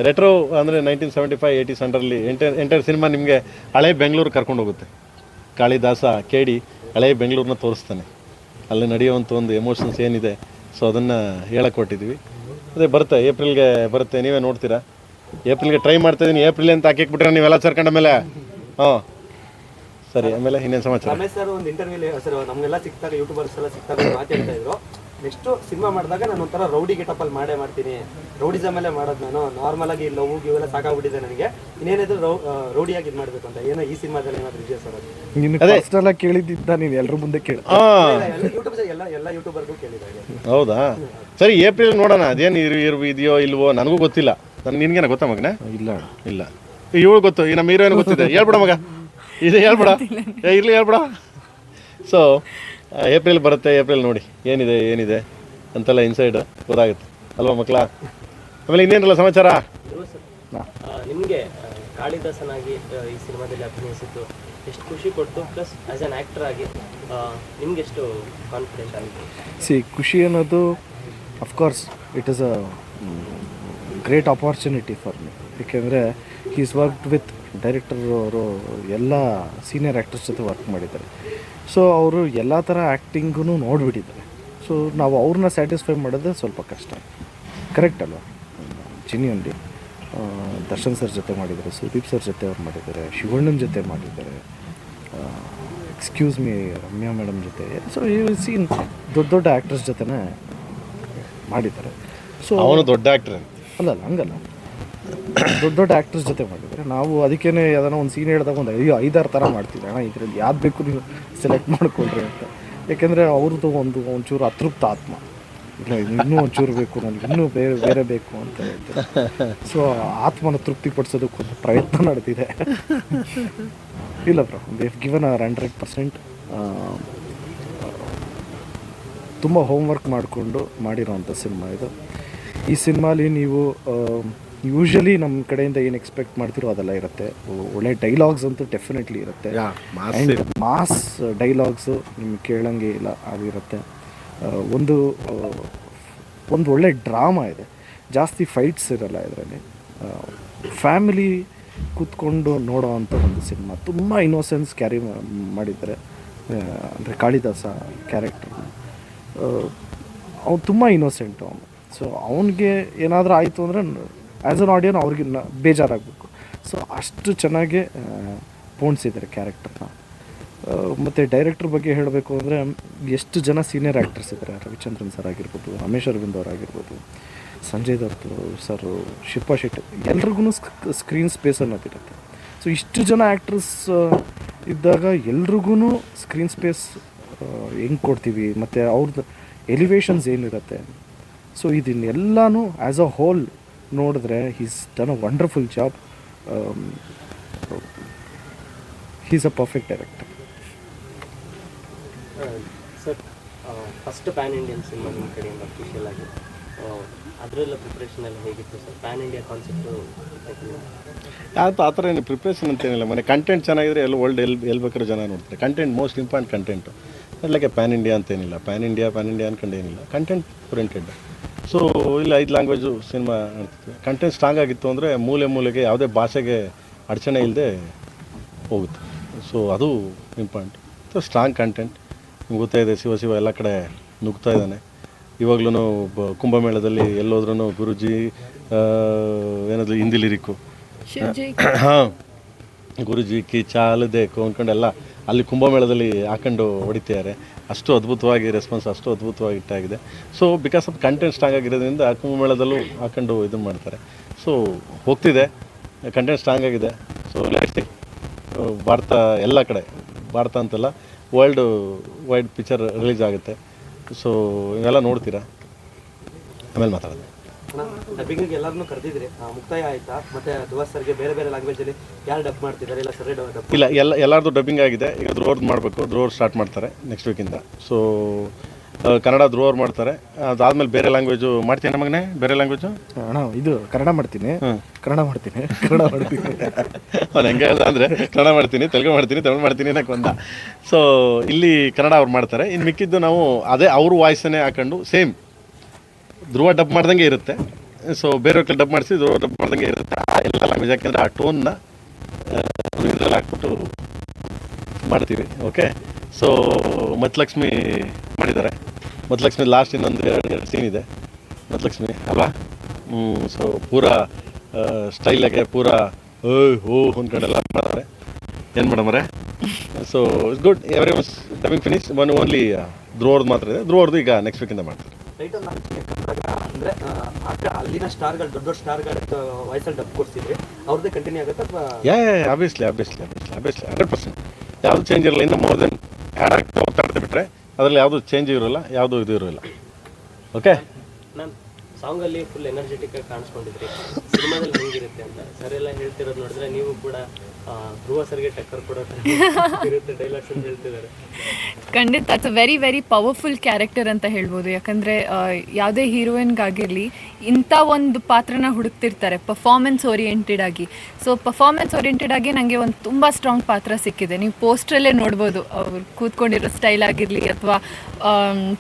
ರೆಟ್ರೋ ಅಂದರೆ ನೈನ್ಟೀನ್ ಸೆವೆಂಟಿ ಫೈವ್ ಏಯ್ಟಿ ಸೆಂಟ್ರಲ್ಲಿ ಎಂಟರ್ ಎಂಟರ್ ಸಿನಿಮಾ ನಿಮಗೆ ಹಳೆ ಬೆಂಗಳೂರು ಕರ್ಕೊಂಡು ಹೋಗುತ್ತೆ. ಕಾಳಿದಾಸ, ಕೇಡಿ, ಹಳೆ ಬೆಂಗಳೂರನ್ನ ತೋರಿಸ್ತಾನೆ. ಅಲ್ಲಿ ನಡೆಯುವಂಥ ಒಂದು ಎಮೋಷನ್ಸ್ ಏನಿದೆ ಸೊ ಅದನ್ನು ಹೇಳಕ್ಕೆ ಕೊಟ್ಟಿದ್ವಿ ಅದೇ ಬರುತ್ತೆ, ಏಪ್ರಿಲ್ಗೆ ಬರುತ್ತೆ, ನೀವೇ ನೋಡ್ತೀರಾ? ಏಪ್ರಿಲ್ಗೆ ಟ್ರೈ ಮಾಡ್ತಾ ಇದ್ದೀನಿ ಏಪ್ರಿಲ್ ಅಂತ ಹಾಕಿಕ್ಬಿಟ್ರೆ ನೀವೆಲ್ಲ ಸೇರ್ಕೊಂಡ ಮೇಲೆ? ಹಾಂ ಸರಿ ಆಮೇಲೆ ಇನ್ನೇನು ಸಮಾಚಾರ? ರಮೇಶ್ ಸರ್ ಒಂದು ಇಂಟರ್ವ್ಯೂ ಸರ್ ನಮಗೆಲ್ಲ ಸಿಗ್ತಾರೆ ಯೂಟ್ಯೂಬರ್ಸ್ ಎಲ್ಲ ಸಿಗ್ತಾರೆ ಮಾತಾಡ್ತಾ ಇದ್ರು. ನೆಕ್ಸ್ಟ್ ಸಿನಿಮಾ ಮಾಡಿದಾಗ ನಾನು ಒಂಥರ ರೌಡಿ ಗೆಟಪ್ ಅಲ್ಲಿ ಮಾಡೇ ಮಾಡ್ತೀನಿ. ರೌಡಿಸಮ್ ಅಲ್ಲೇ ಮಾಡೋದು ನಾನು. ನಾರ್ಮಲ್ ಆಗಿ ಲವ್ ಇವೆಲ್ಲ ಸಾಕಾಗ್ಬಿಟ್ಟಿದೆ ನನಗೆ. ಇನ್ನೇನಿದ್ರು ರೌ ರೌಡಿಯಾಗಿ ಇದು ಮಾಡಬೇಕು ಅಂತ. ಏನೋ ಈ ಸಿನಿಮಾದಲ್ಲಿ ಏನಾದ್ರು ವಿಜಯ ಸರ್ ಅದು? ನಿನ್ನ ಅಷ್ಟೆಲ್ಲ ಕೇಳಿದ್ದಿದ್ದ ನೀನು ಎಲ್ಲರ ಮುಂದೆ ಕೇಳಿ. ಯೂಟ್ಯೂಬ್ ಎಲ್ಲ ಎಲ್ಲ ಯೂಟ್ಯೂಬರ್ಗೂ ಕೇಳಿದ್ದಾರೆ. ಹೌದಾ? ಸರಿ ಏಪ್ರಿಲ್ ನೋಡೋಣ. ಅದೇನು ಇರು ಇರು ಇದೆಯೋ ಇಲ್ವೋ ನನಗೂ ಗೊತ್ತಿಲ್ಲ. ನನಗೆ ನಿನ್ಗೇನ ಗೊತ್ತಾ ಮಗನೇ? ಇಲ್ಲ. ಇಲ್ಲ. ಇವಳು ಗೊತ್ತು ಈ ನಮ್ಮ ಹೀರೋಯಿನ್ ಗೊತ್ತಿದೆ. ಹೇಳ್ಬಿಡ ಮಗ. ಇದು ಹೇಳ್ಬಿಡ. ಏ ಇರ್ಲಿ ಹೇಳ್ಬಿಡ. ಸೊ ಏಪ್ರಿಲ್ ಬರುತ್ತೆ ಏಪ್ರಿಲ್ ನೋಡಿ. ಏನಿದೆ ಏನಿದೆ ಅಂತೆಲ್ಲ ಇನ್ಸೈಡ್ ಗೊತ್ತಾಗುತ್ತೆ. ಅಲ್ವಾ ಮಕ್ಕಳ? ಆಮೇಲೆ ಇನ್ನೇನಲ್ಲ ಸಮಾಚಾರ? ನಿಮಗೆ ಕಾಳಿದಾಸನಾಗಿ ಈ ಸಿನಿಮಾದಲ್ಲಿ ಅಭಿನಯಿಸಿದ್ದು ಎಷ್ಟು ಖುಷಿ ಕೊಡ್ತು? ಪ್ಲಸ್ ಆ್ಯಸ್ ಆನ್ ಆ್ಯಕ್ಟರ್ ಆಗಿ ನಿಮ್ಗೆ ಎಷ್ಟು ಕಾನ್ಫಿಡೆಂಟ್ ಆಗಿದೆ? ಸಿ ಖುಷಿ ಅನ್ನೋದು of course it is a great opportunity for me ಏಕೆಂದರೆ ಈಸ್ ವರ್ಕ್ಡ್ ವಿತ್ ಡೈರೆಕ್ಟರ್ ಅವರು ಎಲ್ಲ ಸೀನಿಯರ್ ಆ್ಯಕ್ಟರ್ಸ್ ಜೊತೆ ವರ್ಕ್ ಮಾಡಿದ್ದಾರೆ. ಸೊ ಅವರು ಎಲ್ಲ ಥರ ಆ್ಯಕ್ಟಿಂಗೂ ನೋಡಿಬಿಟ್ಟಿದ್ದಾರೆ. ಸೊ ನಾವು ಅವ್ರನ್ನ ಸ್ಯಾಟಿಸ್ಫೈ ಮಾಡೋದು ಸ್ವಲ್ಪ ಕಷ್ಟ. ಕರೆಕ್ಟ್ ಅಲ್ವಾ? ಚಿನ್ನಿಯಂಡಿ ದರ್ಶನ್ ಸರ್ ಜೊತೆ ಮಾಡಿದ್ದಾರೆ ಸುದೀಪ್ ಸರ್ ಜೊತೆ ಅವ್ರು ಮಾಡಿದ್ದಾರೆ ಶಿವಣ್ಣನ ಜೊತೆ ಮಾಡಿದ್ದಾರೆ ಎಕ್ಸ್ಕ್ಯೂಸ್ ಮೀ ರಮ್ಯಾ ಮೇಡಮ್ ಜೊತೆ. ಸೊ ಈ ಸೀನ್ ದೊಡ್ಡ ದೊಡ್ಡ ಆ್ಯಕ್ಟರ್ಸ್ ಜೊತೆನೇ ಮಾಡಿದ್ದಾರೆ. ಸೊ ಅವನು ದೊಡ್ಡ ಆಕ್ಟರ್ ಅಲ್ಲ. ಅಲ್ಲ ಹಂಗಲ್ಲ. ದೊಡ್ಡ ದೊಡ್ಡ ಆ್ಯಕ್ಟರ್ಸ್ ಜೊತೆ ಮಾಡಿದರೆ ನಾವು ಅದಕ್ಕೇ ಯಾವ್ದಾನ ಒಂದು ಸೀನ್ ಹೇಳಿದಾಗ ಒಂದು ಐದು ಐದಾರು ಥರ ಮಾಡ್ತೀವಿ ಅಣ್ಣ, ಇದರಲ್ಲಿ ಯಾವ್ದು ಬೇಕು ನೀವು ಸೆಲೆಕ್ಟ್ ಮಾಡಿಕೊಳ್ರಿ ಅಂತ. ಯಾಕೆಂದರೆ ಅವ್ರದ್ದು ಒಂದು ಒಂಚೂರು ಅತೃಪ್ತ ಆತ್ಮ. ಇಲ್ಲ ಇನ್ನೂ ಒಂಚೂರು ಬೇಕು, ನನಗೆ ಇನ್ನೂ ಬೇರೆ ಬೇರೆ ಬೇಕು ಅಂತ ಹೇಳ್ತಾರೆ. ಸೊ ಆತ್ಮನ ತೃಪ್ತಿಪಡಿಸೋದಕ್ಕೆ ಒಂದು ಪ್ರಯತ್ನ ನಡೆದಿದೆ. ಇಲ್ಲ bro they've given our hundred percent ತುಂಬ ಹೋಮ್ವರ್ಕ್ ಮಾಡಿಕೊಂಡು ಮಾಡಿರೋವಂಥ ಸಿನಿಮಾ ಇದು. ಈ ಸಿನಿಮಾಲಿ ನೀವು ಯೂಶಲಿ ನಮ್ಮ ಕಡೆಯಿಂದ ಏನು ಎಕ್ಸ್ಪೆಕ್ಟ್ ಮಾಡ್ತಿರೋ ಅದೆಲ್ಲ ಇರುತ್ತೆ. ಒಳ್ಳೆ ಡೈಲಾಗ್ಸ್ ಅಂತೂ ಡೆಫಿನೆಟ್ಲಿ ಇರುತ್ತೆ. ಮಾಸ್ ಡೈಲಾಗ್ಸು ನಿಮ್ಗೆ ಕೇಳಂಗೆ ಇಲ್ಲ ಆಗಿರುತ್ತೆ ಒಂದು ಒಂದು ಒಳ್ಳೆ ಡ್ರಾಮಾ ಇದೆ. ಜಾಸ್ತಿ ಫೈಟ್ಸ್ ಇರಲ್ಲ ಇದರಲ್ಲಿ. ಫ್ಯಾಮಿಲಿ ಕೂತ್ಕೊಂಡು ನೋಡೋ ಅಂಥ ಒಂದು ಸಿನಿಮಾ ತುಂಬ ಇನ್ನೋಸೆನ್ಸ್ ಕ್ಯಾರಿ ಮಾಡಿದ್ದಾರೆ. ಅಂದರೆ ಕಾಳಿದಾಸ ಕ್ಯಾರೆಕ್ಟರ್ ಅವ್ನು ತುಂಬ ಇನ್ನೋಸೆಂಟು ಅವನು. ಸೊ ಅವನಿಗೆ ಏನಾದರೂ ಆಯಿತು ಅಂದರೆ ಆ್ಯಸ್ ಅನ್ ಆಡಿಯನ್ ಅವ್ರಿಗೆ ಬೇಜಾರಾಗಬೇಕು. ಸೊ ಅಷ್ಟು ಚೆನ್ನಾಗಿ ಪೋಣಿಸಿದ್ದಾರೆ ಕ್ಯಾರೆಕ್ಟರ್ನ ಮತ್ತು ಡೈರೆಕ್ಟ್ರ್ ಬಗ್ಗೆ ಹೇಳಬೇಕು ಅಂದರೆ, ಎಷ್ಟು ಜನ ಸೀನಿಯರ್ ಆ್ಯಕ್ಟರ್ಸ್ ಇದ್ದಾರೆ. ರವಿಚಂದ್ರನ್ ಸರ್ ಆಗಿರ್ಬೋದು, ರಮೇಶ್ ಅರವಿಂದ್ ಅವ್ರು ಆಗಿರ್ಬೋದು, ಸಂಜಯ್ ದತ್ ಸರ್ ಶಿಲ್ಪಾ ಶೆಟ್ಟಿ ಎಲ್ರಿಗೂ ಸ್ಕ್ರೀನ್ ಸ್ಪೇಸ್ ಅನ್ನೋದಿರುತ್ತೆ. ಸೊ ಇಷ್ಟು ಜನ ಆ್ಯಕ್ಟ್ರಸ್ ಇದ್ದಾಗ ಎಲ್ರಿಗೂ ಸ್ಕ್ರೀನ್ ಸ್ಪೇಸ್ ಹೆಂಗೆ ಕೊಡ್ತೀವಿ? ಮತ್ತು ಅವ್ರದ್ದು ಎಲಿವೇಶನ್ಸ್ ಏನಿರುತ್ತೆ? ಸೊ ಇದನ್ನೆಲ್ಲನೂ ಆ್ಯಸ್ ಅ ಹೋಲ್ ನೋಡಿದ್ರೆ he's done a wonderful job he's a perfect director sir first pan Indian cinema ನಿಮ್ಮ ಕಡೆಯಿಂದ ಅಫಿಷಿಯಲ್ ಆಗಿ ಅದರೆಲ್ಲ ಪ್ರಿಪ್ರೇಷನ್ ಎಲ್ಲ ಹೇಗಿತ್ತು ಸರ್ ಪ್ಯಾನ್ ಇಂಡಿಯಾ ಕಾನ್ಸೆಪ್ಟು ಯಾವತ್ತು ಆ ಥರ ಏನು ಪ್ರಿಪ್ರೇಷನ್ ಅಂತೇನಿಲ್ಲ ಮನೆ ಕಂಟೆಂಟ್ ಚೆನ್ನಾಗಿದ್ರೆ ಎಲ್ಲ ವರ್ಲ್ಡ್ ಎಲ್ಲಿ ಎಲ್ಲಿ ಬೇಕಾದ್ರೂ ಜನ ನೋಡ್ತಾರೆ. Content most important content like pan India ಅಂತೇನಿಲ್ಲ ಪ್ಯಾನ್ ಇಂಡಿಯಾ ಪ್ಯಾನ್ ಇಂಡಿಯಾ ಅನ್ಕೊಂಡೇನಿಲ್ಲ ಕಂಟೆಂಟ್ ಓರಿಯೆಂಟೆಡ್ ಸೊ ಇಲ್ಲ ಐದು ಲ್ಯಾಂಗ್ವೇಜು ಸಿನಿಮಾ ಕಂಟೆಂಟ್ ಸ್ಟ್ರಾಂಗ್ ಆಗಿತ್ತು ಅಂದರೆ ಮೂಲೆ ಮೂಲೆಗೆ ಯಾವುದೇ ಭಾಷೆಗೆ ಅಡಚಣೆ ಇಲ್ಲದೆ ಹೋಗುತ್ತೆ. ಸೊ ಅದು ಇಂಪಾರ್ಟೆಂಟ್ ಸೊ ಸ್ಟ್ರಾಂಗ್ ಕಂಟೆಂಟ್ ನಿಮ್ಗೆ ಗೊತ್ತೇ ಇದೆ ಶಿವ ಶಿವ ಎಲ್ಲ ಕಡೆ ನುಗ್ತಾ ಇದ್ದಾನೆ. ಇವಾಗ್ಲೂ ಕುಂಭಮೇಳದಲ್ಲಿ ಎಲ್ಲೋದ್ರೂ ಗುರುಜಿ ಏನಾದ್ರೂ ಏನದು ಹಿಂದಿ ಲಿರಿಕ್ಕು ಶಿವಜಿ ಹಾಂ ಗುರುಜಿ ಕಿ ಚಾಲ್ ದೇಕು ಅಂದ್ಕೊಂಡೆಲ್ಲ ಅಲ್ಲಿ ಕುಂಭಮೇಳದಲ್ಲಿ ಹಾಕೊಂಡು ಹೊಡಿತಿದ್ದಾರೆ. ಅಷ್ಟು ಅದ್ಭುತವಾಗಿ ರೆಸ್ಪಾನ್ಸ್ ಅಷ್ಟು ಅದ್ಭುತವಾಗಿ ಇಟ್ಟಾಗಿದೆ. So because of content strong ಆಗಿರೋದ್ರಿಂದ ಕುಂಭಮೇಳದಲ್ಲೂ ಹಾಕೊಂಡು ಇದನ್ನು ಮಾಡ್ತಾರೆ. ಸೊ ಹೋಗ್ತಿದೆ. ಕಂಟೆಂಟ್ ಸ್ಟ್ರಾಂಗ್ ಆಗಿದೆ. ಸೊ ಲಾಸ್ಟ್ ಭಾರತ, ಎಲ್ಲ ಕಡೆ, ಭಾರತ ಅಂತಲ್ಲ ವರ್ಲ್ಡ್ ವೈಡ್ ಪಿಕ್ಚರ್ ರಿಲೀಸ್ ಆಗುತ್ತೆ. ಸೊ ಇವೆಲ್ಲ ನೋಡ್ತೀರಾ? ಆಮೇಲೆ ಮಾತಾಡೋದು. ಡಬ್ಬಿಂಗಿಗೆ ಎಲ್ಲರನ್ನೂ ಕರೆದಿದ್ರಿ. ಮುಕ್ತಾಯ ಆಯ್ತಾ? ಮತ್ತೆ ಧ್ರುವ ಸರ್ಗೆ ಬೇರೆ ಬೇರೆ ಲ್ಯಾಂಗ್ವೇಜ್ ಅಲ್ಲಿ ಯಾರು ಡಬ್ ಮಾಡ್ತಿದ್ದಾರೆ? ಇಲ್ಲ ಸರ್ ಡಬ್ ಇಲ್ಲ ಎಲ್ಲ ಎಲ್ಲರದು ಡಬ್ಬಿಂಗ್ ಆಗಿದೆ. ಈಗ ಧ್ರೋರ್ ಮಾಡಬೇಕು. ಧ್ರೋರ್ ಸ್ಟಾರ್ಟ್ ಮಾಡ್ತಾರೆ ನೆಕ್ಸ್ಟ್ ವೀಕಿಂದ ಸೊ ಕನ್ನಡ ಧ್ರುವರ್ ಮಾಡ್ತಾರೆ. ಅದಾದ್ಮೇಲೆ ಬೇರೆ ಲ್ಯಾಂಗ್ವೇಜು ಮಾಡ್ತೀನಿ ಮಗನೇ? ಬೇರೆ ಲ್ಯಾಂಗ್ವೇಜು ಅಣ್ಣ ಇದು ಕನ್ನಡ ಮಾಡ್ತೀನಿ. ಕನ್ನಡ ಮಾಡ್ತೀನಿ. ಕನ್ನಡ ಮಾಡ್ತೀನಿ. ಅವ್ನು ಹೆಂಗೆ ಅಂದ್ರೆ ಅಂದರೆ ಕನ್ನಡ ಮಾಡ್ತೀನಿ ತೆಲುಗು ಮಾಡ್ತೀನಿ ತಮಿಳು ಮಾಡ್ತೀನಿ ಅನ್ನಕ್ಕೆ ಒಂದ. ಸೊ ಇಲ್ಲಿ ಕನ್ನಡ ಅವ್ರು ಮಾಡ್ತಾರೆ. ಇನ್ನು ಮಿಕ್ಕಿದ್ದು ನಾವು ಅದೇ ಅವ್ರ ವಾಯ್ಸನ್ನೇ ಹಾಕೊಂಡು ಸೇಮ್ ಧ್ರುವ ಡಬ್ ಮಾಡ್ದಂಗೆ ಇರುತ್ತೆ. ಸೊ ಬೇರೆಯವ್ರ ಡಬ್ ಮಾಡಿಸಿ ಧ್ರುವ ಡಬ್ ಮಾಡ್ದಂಗೆ ಇರುತ್ತೆ. ಆ ಎಲ್ಲ ಲ್ಯಾಂಗ್ವೇಜ್ ಯಾಕೆಂದರೆ ಆ ಟೋನ್ನ ಇದ್ರಲ್ಲಿ ಹಾಕ್ಬಿಟ್ಟು ಮಾಡ್ತೀವಿ. ಓಕೆ ಸೊ ಮತ್ಲಕ್ಷ್ಮಿ ಮಾಡಿದ್ದಾರೆ. ಮತ್ಲಕ್ಷ್ಮಿ ಲಾಸ್ಟ್ ಇನ್ನೊಂದು ಎರಡು ಎರಡು ಸೀನ್ ಇದೆ. ಮತ್ಲಕ್ಷ್ಮಿ, ಅಲ್ವಾ? ಸೊ ಪೂರಾ ಸ್ಟೈಲಾಗೆ ಪೂರ ಓಯ್ ಹೋ ಅಂದ್ಕೊಂಡೆಲ್ಲ ಮಾಡ್ತಾರೆ. ಏನು ಮೇಡಮರೆ so it's good every was coming finish one only ಧ್ರುವರ್ದು ಮಾತ್ರ ಇದೆ. ಧ್ರುವರ್ದು ಈಗ ನೆಕ್ಸ್ಟ್ ವೀಕಿಂದ ಮಾಡ್ತಾರೆ. ಅಂದ್ರೆ ಕ- ಅಲ್ಲಿನ ಸ್ಟಾರ್ಗಳು ದೊಡ್ಡ ದೊಡ್ಡ ಸ್ಟಾರ್ಗಳ ವಾಯ್ಸಲ್ಲಿ ಡಬ್ ಕೊಡ್ತೀವಿ ಅವ್ರದ್ದೇ ಕಂಟಿನ್ಯೂ ಆಗುತ್ತೆ ಅಥವಾ? Yeah obviously obviously obviously obviously hundred percent ಯಾವುದು ಚೇಂಜ್ ಇರಲ್ಲ ಇನ್ನು ಮೋರ್ ದೆನ್ ಆ್ಯಡ್ ಆಗ್ತಾ ಹೋಗ್ತಾ ಬಿಟ್ಟರೆ ಅದರಲ್ಲಿ ಯಾವುದು ಚೇಂಜ್ ಇರೋಲ್ಲ ಯಾವುದು ಇದು ಇರೋಲ್ಲ. ಓಕೆ ನಾನು ಸಾಂಗಲ್ಲಿ ಫುಲ್ ಎನರ್ಜೆಟಿಕ್ ಆಗಿ ಕಾಣಿಸ್ಕೊಂಡಿದ್ರಿ. ಸಿನಿಮಾದಲ್ಲಿ ಹೆಂಗಿರುತ್ತೆ ಅಂತ? ಸರ್ ಎಲ್ಲ ಹೇಳ್ತಿರೋದು ನೋಡಿದ್ರೆ ನೀವು ಕೂಡ ಖಂಡಿತ it's a very very powerful character ಅಂತ ಹೇಳ್ಬೋದು. ಯಾಕಂದರೆ ಯಾವುದೇ ಹೀರೋಯಿನ್ಗಾಗಿರಲಿ, ಇಂಥ ಒಂದು ಪಾತ್ರನ ಹುಡುಕ್ತಿರ್ತಾರೆ ಪರ್ಫಾರ್ಮೆನ್ಸ್ ಓರಿಯೆಂಟೆಡ್ ಆಗಿ. ಸೊ ಪರ್ಫಾರ್ಮೆನ್ಸ್ ಓರಿಯೆಂಟೆಡ್ ಆಗಿ ನನಗೆ ಒಂದು ತುಂಬ ಸ್ಟ್ರಾಂಗ್ ಪಾತ್ರ ಸಿಕ್ಕಿದೆ. ನೀವು ಪೋಸ್ಟ್ರಲ್ಲೇ ನೋಡ್ಬೋದು, ಅವ್ರು ಕೂತ್ಕೊಂಡಿರೋ ಸ್ಟೈಲ್ ಆಗಿರಲಿ ಅಥವಾ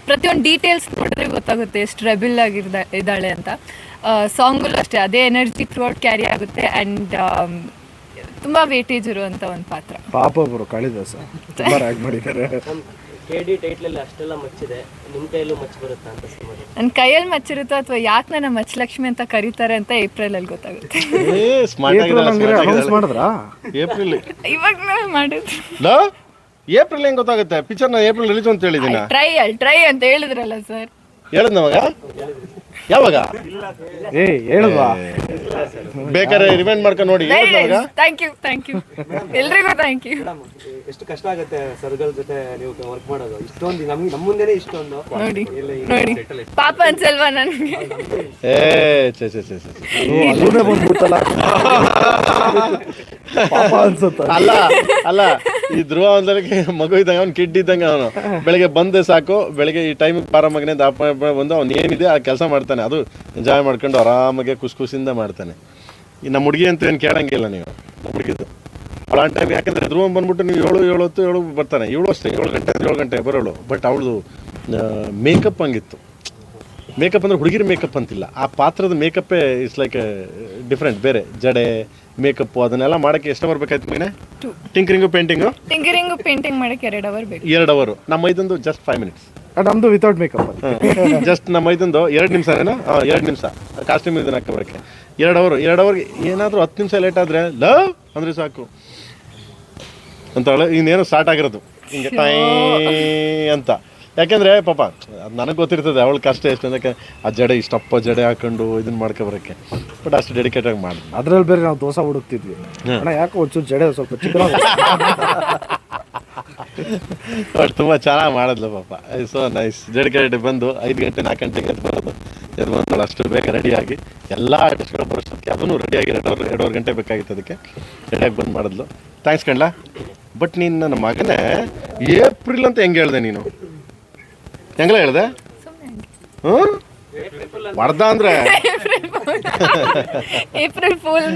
ಪ್ರತಿಯೊಂದು ಡೀಟೇಲ್ಸ್ ನೋಡಿದ್ರೆ ಗೊತ್ತಾಗುತ್ತೆ ಎಷ್ಟು ರೆಬಿಲ್ ಆಗಿರ್ದ, ಇದ್ದಾಳೆ ಅಂತ. ಸಾಂಗಲ್ಲೂ ಅಷ್ಟೇ, ಅದೇ ಎನರ್ಜಿ ಥ್ರೂಔಟ್ ಕ್ಯಾರಿ ಆಗುತ್ತೆ ಆ್ಯಂಡ್ ತುಂಬ ವೇಟೇಜ್ ಇರುವಂತ ಒಂದು ಪಾತ್ರ. ಪಾಪ ಒಬ್ರು ಕಾಳಿದಾಸ ತುಂಬ ರ್ಯಾಗ್ ಮಾಡಿದ್ದಾರೆ. ಮ್ಯಾಮ್ ಕೆ ಡಿ ಟೈಟ್ಲಲ್ಲಿ ಅಷ್ಟೆಲ್ಲ ಮಚ್ಚಿದೆ. ನಿಮ್ಮ ಕೈಯಲ್ಲೂ ಮಚ್ಚ ಬರುತ್ತಾ ಅಂತ ನನ್ನ ಕೈಯಲ್ಲಿ ಮಚ್ಚಿರುತ್ತೋ ಅಥವಾ ಯಾಕೆ ನನ್ನ ಮಚ್ಚಲಕ್ಷ್ಮಿ ಅಂತ ಕರೀತಾರೆ ಅಂತ ಏಪ್ರಿಲಲ್ಲಿ ಗೊತ್ತಾಗುತ್ತೆ. ಏ ಸ್ಮಾರ್ಟ್ ಏಪ್ರಿಲ್ ಅಲ್ಲಿ ಅನೌನ್ಸ್ ಮಾಡಿದ್ರಾ? ಏಪ್ರಿಲ್ ಇವಾಗ ಮಾಡಿದ್ರು ಲೋ? ಏಪ್ರಿಲ್ ಹೆಂಗೆ ಗೊತ್ತಾಗುತ್ತೆ? ಪಿಕ್ಚರ್ನ ಏಪ್ರಿಲ್ ರಿಲೀಸ್ ಅಂತ ಹೇಳಿದ್ದೀನ ಟ್ರೈ ಟ್ರೈ ಅಂತ ಹೇಳಿದ್ರಲ್ಲ ಸರ್. ಹೇಳಿದ್ ನಮಗ ಯಾವಾಗ? ಏ ಹೇಳುವಾ. ಬೇಕಾದ್ರೆ ರಿಮೈಂಡ್ ಮಾಡ್ಕೊಂಡು ನೋಡಿ ಯಾವಾಗ ಥ್ಯಾಂಕ್ ಯು ಥ್ಯಾಂಕ್ ಯು ಎಲ್ರಿಗೂ ಥ್ಯಾಂಕ್ ಯು ಎಷ್ಟು ಕಷ್ಟ ಆಗುತ್ತೆ ಸರ್ಗಳ ಜೊತೆ ನೀವು ವರ್ಕ್ ಮಾಡೋದು? ಇಷ್ಟೊಂದು ನಮ್ಗೆ ನಮ್ಮ ಮುಂದೆನೆ ಇಷ್ಟೊಂದು. ನೋಡಿ ನೋಡಿ. ಪಾಪ ಅನ್ಸಲ್ವಾ ನನಗೆ? ಏ ಛೇ ಛೇ ಛೇ ಛೇ ಛೇ. ಅದನ್ನೇ ಬಂದ್ಬಿಡ್ತಲ್ಲ ಪಾಪ ಅನ್ಸುತ್ತ. ಅಲ್ಲ ಅಲ್ಲ ಈ ಧ್ರುವ ಅಂದ್ರೆ ಮಗು ಇದ್ದಂಗೆ ಅವ್ನು ಕಿಡ್ ಇದ್ದಂಗೆ ಅವನು. ಬೆಳಿಗ್ಗೆ ಬಂದೆ ಸಾಕು ಬೆಳಿಗ್ಗೆ ಈ ಟೈಮ್ ಪಾರ ಮಗನೇ ದಾಪ ಬಂದು ಅವ್ನು ಏನಿದೆ ಆ ಕೆಲಸ ಮಾಡ್ತಾನೆ. ಅದು ಎಂಜಾಯ್ ಮಾಡ್ಕೊಂಡು ಆರಾಮಾಗೆ ಖುಷಿ ಖುಷಿಯಿಂದ ಮಾಡ್ತಾನೆ. ಈ ನಮ್ಮ ಹುಡುಗಿ ಅಂತ ಏನು ಕೇಳಂಗಿಲ್ಲ ನೀವು? ನಮ್ಮ ಅವಳ ಟೈಮ್ ಯಾಕಂದ್ರೆ ಧ್ರುವ ಬಂದ್ಬಿಟ್ಟು ನೀವು ಏಳು ಏಳು ಹೊತ್ತು ಏಳು ಬರ್ತಾನೆ. ಏಳು ಅಷ್ಟೇ ಏಳು ಗಂಟೆ ಅಂದ್ರೆ ಏಳು ಗಂಟೆ ಬರೋಳು. ಬಟ್ ಅವಳದು ಮೇಕಪ್ ಹಂಗಿತ್ತು. ಮೇಕಪ್ ಅಂದ್ರೆ ಹುಡುಗಿರ ಮೇಕಪ್ ಅಂತಿಲ್ಲ. ಆ ಪಾತ್ರದ ಮೇಕಪ್ಪೇ ಇಟ್ಸ್ ಲೈಕ್ ಡಿಫ್ರೆಂಟ್ ಬೇರೆ. ಜಡೆ ಮೇಕಪ್ ಅದನ್ನೆಲ್ಲ ಮಾಡಕ್ಕೆ ಎಷ್ಟು ಅವರ್ ಬೇಕಾಯ್ತು ಮೀನೆ? Tinkering tinkering painting tinkering painting ಮಾಡಕ್ಕೆ ಎರಡು ಅವರ್ ಬೇಕು. ಎರಡು ಅವರು ನಮ್ಮ ಇದೊಂದು ಜಸ್ಟ್ ಫೈವ್ ಮಿನಿಟ್ಸ್ ನಮ್ದು ವಿತೌಟ್ ಮೇಕಪ್ ಜಸ್ಟ್ ನಮ್ಮ ಇದೊಂದು ಎರಡು ನಿಮಿಷ ಏನೋ? ಎರಡು ನಿಮಿಷ. ಕಾಸ್ಟ್ಯೂಮ್ ಇದನ್ನ ಹಾಕೋ ಬರೋಕ್ಕೆ ಎರಡು ಅವರು ಎರಡು ಅವರ್ಗೆ ಏನಾದರೂ ಹತ್ತು ನಿಮಿಷ ಲೇಟ್ ಆದರೆ ಲವ್! ಅಂದರೆ ಸಾಕು. ಅಂತ ಇನ್ನೇನು ಸ್ಟಾರ್ಟ್ ಆಗಿರೋದು. ಹಿಂಗೆ ಟೈ ಅಂತ. ಯಾಕೆಂದ್ರೆ ಪಾಪ ನನಗೆ ಗೊತ್ತಿರ್ತದೆ ಅವಳ ಕಷ್ಟ ಎಷ್ಟು ಅದಕ್ಕೆ ಆ ಜಡೆ ಇಷ್ಟಪ್ಪ ಜಡೆ ಹಾಕೊಂಡು ಇದನ್ನ ಮಾಡ್ಕೊ ಬರೋಕ್ಕೆ. ಬಟ್ ಅಷ್ಟು ಡೆಡಿಕೇಟ್ ಆಗಿ ಮಾಡಿದ್ವಿ. ಅದ್ರಲ್ಲಿ ಬೇರೆ ನಾವು ದೋಸೆ ಹುಡುಕ್ತಿದ್ವಿ. ಅಣ್ಣ ಯಾಕೋ ಒಂಚೂರು ಜಡೆ ಸ್ವಲ್ಪ ಚಿಕ್ಕ ಬಟ್ ತುಂಬ ಚೆನ್ನಾಗಿ ಮಾಡಿದ್ಲು ಪಾಪ. ಸೊ ನೈಸ್ ಡೆಡಿಕೇಟೆಡ್ ಬಂದು ಐದು ಗಂಟೆ ನಾಲ್ಕು ಗಂಟೆಗೆ ಎದ್ದು ಬರೋದು ಎದ್ದು ಬಂದು ಅಷ್ಟು ಬೇಗ ರೆಡಿಯಾಗಿ ಎಲ್ಲ ಆರ್ಟಿಸ್ಟ್ಗಳು ಬರೋಷ್ಟೊತ್ತಿಗೆ ಅದನ್ನು ರೆಡಿಯಾಗಿ ಎರಡು ಎರಡೂವರೆ ಗಂಟೆ ಬೇಕಾಗಿತ್ತು ಅದಕ್ಕೆ. ರೆಡಿಯಾಗಿ ಬಂದು ಮಾಡಿದ್ಲು. ಥ್ಯಾಂಕ್ಸ್ ಕಣ್ಲಾ. ಬಟ್ ನೀನು ನನ್ನ ಮಗನೇ ಏಪ್ರಿಲ್ ಅಂತ ಹೆಂಗೆ ಹೇಳ್ದೆ ನೀನು? ಹೆಂಗಲ್ಲ ಹೇಳ್ದೆ? ಹ್ಞೂ ಮಾಡ್ದ ಅಂದ್ರೆ? ಏಪ್ರಿಲ್ ಫೂಲ್